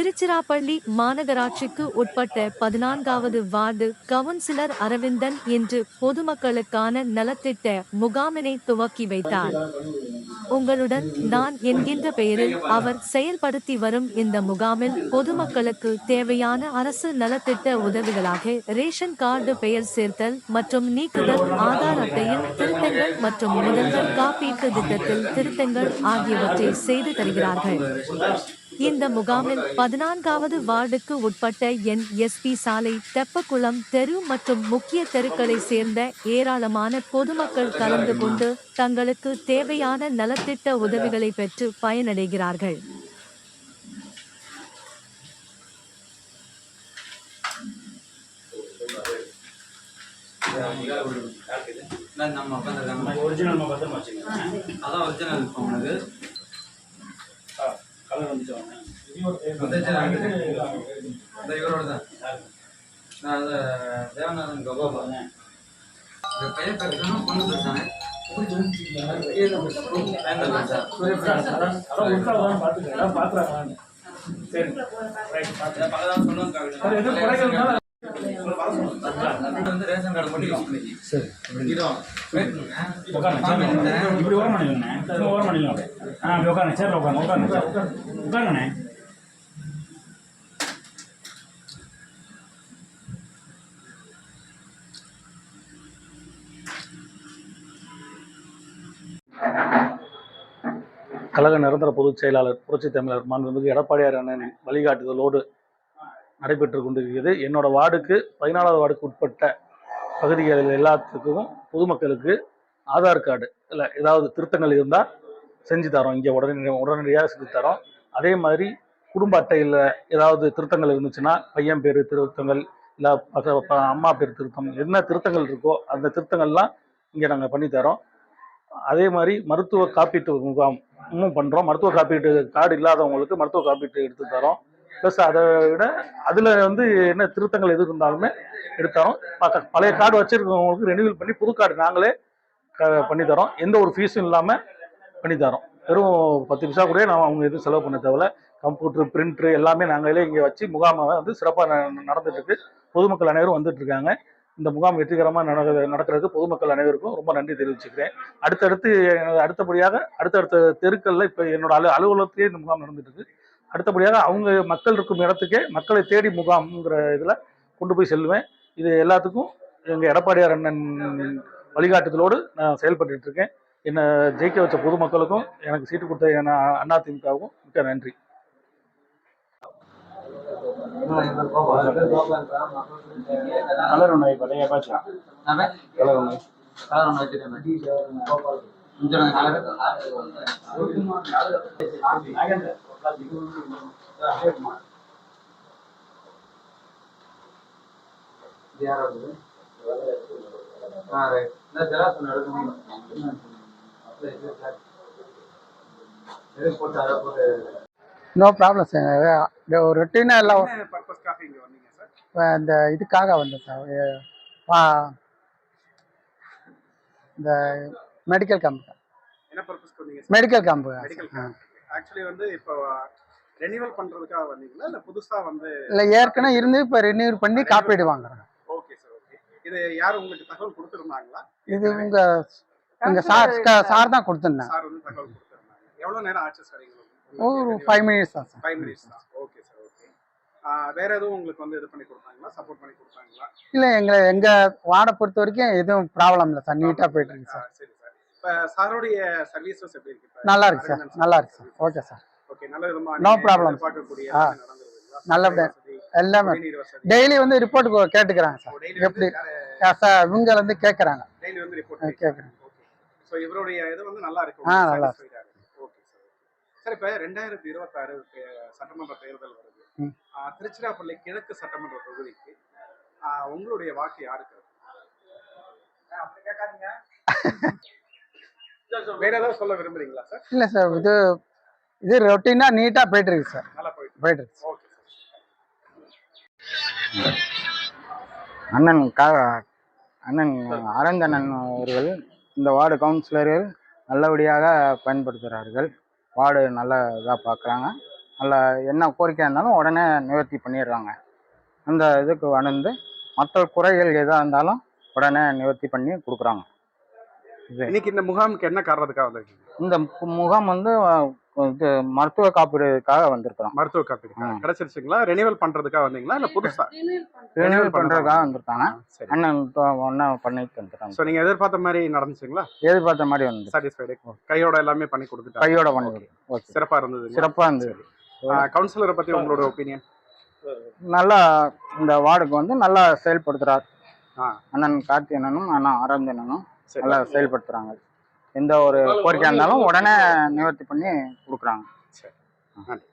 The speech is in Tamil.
திருச்சிராப்பள்ளி மாநகராட்சிக்கு உட்பட்ட பதினான்காவது வார்டு கவுன்சிலர் அரவிந்தன் இன்று பொதுமக்களுக்கான நலத்திட்ட முகாமினை துவக்கி வைத்தார். உங்களுடன் நான் என்கின்ற பெயரில் அவர் செயல்படுத்தி வரும் இந்த முகாமில் பொதுமக்களுக்கு தேவையான அரசு நலத்திட்ட உதவிகளாக ரேஷன் கார்டு பெயர் சேர்த்தல் மற்றும் நீக்குதல் ஆதார் அட்டையில் திருத்தங்கள் மற்றும் முதல்வர் காப்பீட்டு திட்டத்தில் திருத்தங்கள் ஆகியவற்றை செய்து தருகிறார்கள். இந்த முகாமில் பதினான்காவது வார்டுக்கு உட்பட்ட என் எஸ்பி சாலை தெப்பக்குளம் தெரு மற்றும் முக்கிய தெருக்களை சேர்ந்த ஏராளமான பொதுமக்கள் கலந்து கொண்டு தங்களுக்கு தேவையான நலத்திட்ட உதவிகளை பெற்று பயனடைகிறார்கள். நம்ம ஒரிஜினல் அதான் ஒரிஜினல் உனக்கு உங்களுக்கு கலர் வந்துச்சு வாங்க. வந்துச்சு, இந்த இவரோட தான் நான் தேவநாதன் கபாபா இந்த பையன் பேர் பொண்ணு பேர் தானே பார்த்துறாங்க சரி பலதான் சொல்லுவாங்க இப்படி ஓரம் ஓரம் பண்ணிக்கலாம் அப்படியே ஆ அப்படி உட்காருங்க உட்காருங்க உட்காருங்க உட்காருங்கண்ணே கழக நிரந்தர பொதுச் செயலாளர் புரட்சி தமிழர் மாண்புமிகு எடப்பாடியார் அண்ணனின் வழிகாட்டுதலோடு நடைபெற்று கொண்டிருக்கிறது. என்னோட வார்டுக்கு பதினாலாவது வார்டுக்கு உட்பட்ட பகுதிகளில் எல்லாத்துக்கும் பொதுமக்களுக்கு ஆதார் கார்டு இல்லை ஏதாவது திருத்தங்கள் இருந்தால் செஞ்சு தரோம். இங்கே உடனே உடனடியாக செஞ்சு தரோம். அதே மாதிரி குடும்ப அட்டையில் ஏதாவது திருத்தங்கள் இருந்துச்சுன்னா பையன் பேர் திருத்தங்கள் இல்லை அம்மா பேர் திருத்தம் என்ன திருத்தங்கள் இருக்கோ அந்த திருத்தங்கள்லாம் இங்கே நாங்கள் பண்ணித்தரோம் அதே மாதிரி மருத்துவ காப்பீட்டு முகாமும் பண்ணுறோம் மருத்துவ காப்பீட்டு கார்டு இல்லாதவங்களுக்கு மருத்துவ காப்பீட்டு எடுத்து தரோம். ப்ளஸ் அதை விட அதில் வந்து என்ன திருத்தங்கள் எது இருந்தாலுமே எடுத்தாலும் தரோம் பழைய கார்டு வச்சுருக்கவங்களுக்கு ரெனியூவல் பண்ணி புது கார்டு நாங்களே க- பண்ணி தரோம். எந்த ஒரு ஃபீஸும் இல்லாமல் பண்ணி தரோம். வெறும் பத்து நிமிஷம் கூட நான் அவங்க எதுவும் செலவு பண்ண தேவையில்ல. கம்ப்யூட்டர் பிரிண்ட்ரு எல்லாமே நாங்களே இங்கே வச்சு முகாமை வந்து சிறப்பாக நடந்துட்டு இருக்கு பொதுமக்கள் அனைவரும் வந்துட்டு இருக்காங்க இந்த முகாம் வெற்றிகரமாக நடக்க நடக்கிறதுக்கு பொதுமக்கள் அனைவருக்கும் ரொம்ப நன்றி தெரிவிச்சுக்கிறேன். அடுத்தடுத்து எனது அடுத்தபடியாக அடுத்தடுத்த தெருக்களில் இப்போ என்னோட அலு அலுவலகத்திலே இந்த முகாம் நடந்துட்டு இருக்கு அடுத்தபடியாக அவங்க மக்கள் இருக்கும் இடத்துக்கே மக்களை தேடி முகாம்ங்கிற இதில் கொண்டு போய் செல்வேன் இது எல்லாத்துக்கும் எங்கள் எடப்பாடியார் அண்ணன் வழிகாட்டுதலோடு நான் செயல்பட்டுட்டு இருக்கேன். என்னை ஜெயிக்க வச்ச பொதுமக்களுக்கும் எனக்கு சீட்டு கொடுத்த என அண்ணா திமுகவுக்கும் மிக்க நன்றி. கலர்? யாராவது ஆ ரைட் எடுக்கணும் நோ ப்ராப்ளம் சார் ஒரு ரொட்டீனாக எல்லாம் இந்த இதுக்காக வந்தேன் சார் இந்த medical camp medical camp actually வந்து இப்போ ரெனிவல் பண்றதுக்காக வந்தீங்களா? இல்ல புதுசா வந்து இல்லை ஏற்கனவே இருந்து இப்போ ரினியூ பண்ணி காப்பீடு வாங்குறேன் ஓகே சார் ஓகே இது யார் உங்களுக்கு தகவல் கொடுத்துருந்தாங்களா? இது உங்கள் உங்கள் சார் சார். தான் கொடுத்துருந்தேன். சார் வந்து தகவல் கொடுத்துருந்தாங்க. எவ்வளவு நேரம் ஆச்சு சார் ஒரு ஃபைவ் மினிட்ஸ் தான் சார் ஃபைவ் மினிட்ஸ் தான். ஓகே சார் ஓகே வேற எதுவும் உங்களுக்கு வந்து இது பண்ணி கொடுத்தாங்களா? சப்போர்ட் பண்ணி கொடுத்தாங்களா? இல்லை எங்களை எங்கள் வார்டை பொறுத்த வரைக்கும் எதுவும் ப்ராப்ளம் இல்லை சார் நீட்டாக போயிட்டு இருக்கு சார் சரி சாருடைய சர்வீசஸ் எப்படி இருக்கு? இப்ப? நல்லா இருக்கு சார். நல்லா இருக்கு சார். Okay sir. ஓகே நல்ல விதமா. எல்லாமே. நடந்துருதுங்களா? நல்லபடியா. எல்லாமே டெய்லி வந்து ரிப்போர்ட் கேட்டுக்கிறாங்க சார். டெய்லி எப்படி சார் இவங்க வந்து கேட்குறாங்க டெய்லி வந்து ரிப்போர்ட் கேட்குறேன் ஓகே ஸோ இவருடைய இது வந்து நல்லா இருக்கு. ஆ, நல்லா ஓகே சார் சார் இப்போ ரெண்டாயிரத்தி இருபத்தாறு சட்டமன்ற தேர்தல் வருது. திருச்சிராப்பள்ளி கிழக்கு சட்டமன்ற தொகுதிக்கு உங்களுடைய வாக்கு யாருக்கு? வேற ஏதாவது சொல்ல விரும்புறீங்களா சார்? இல்லை சார் இது இது ரொட்டீனாக நீட்டாக போயிட்டு இருக்கு சார். நல்லா போயிட்டு இருக்கு. அண்ணன் கா அண்ணன் அரங்கண்ணன் அவர்கள் இந்த வார்டு கவுன்சிலர்கள் நல்லபடியாக பயன்படுத்துகிறார்கள் வார்டு நல்ல இதாக பார்க்குறாங்க நல்ல என்ன கோரிக்கையாக இருந்தாலும் உடனே நிவர்த்தி பண்ணிடுறாங்க. அந்த இதுக்கு வந்து மற்ற குறைகள் எதாக இருந்தாலும் உடனே நிவர்த்தி பண்ணி கொடுக்குறாங்க. இன்னைக்கு இந்த முகாமுக்கு என்ன காரணத்துக்காக வந்திருக்கீங்க? இந்த முகாம் வந்து இது மருத்துவ காப்பீடுக்காக வந்திருக்கிறோம். மருத்துவ காப்பீடு. கிடைச்சிருச்சுங்களா? ரெனிவல் பண்றதுக்காக வந்தீங்களா? இல்ல புதுசா? ரினியூவல் பண்ணுறதுக்காக வந்திருக்காங்க. சரி. அண்ணன் ஒன்றா பண்ணிட்டு வந்துட்டாங்க. சோ நீங்க எதிர்பார்த்த மாதிரி நடந்துச்சுங்களா? எதிர்பார்த்த மாதிரி வந்து சாட்டிஸ்ஃபைடு கையோட எல்லாமே பண்ணி கொடுத்துட்டாங்க. கையோட பண்ணி ஓகே சிறப்பா இருந்தது. சிறப்பாக இருந்தது கவுன்சிலரை பத்தி உங்களோட ஒப்பீனியன் நல்லா இந்த வார்டுக்கு வந்து நல்லா செயல்படுத்துறார். அண்ணன் கார்த்தி அண்ணனும் அண்ணா ஆரந்த் அண்ணனும். சரி நல்லா செயல்படுத்துறாங்க. எந்த ஒரு கோரிக்கையா இருந்தாலும் உடனே நிவர்த்தி பண்ணி கொடுக்குறாங்க. நன்றி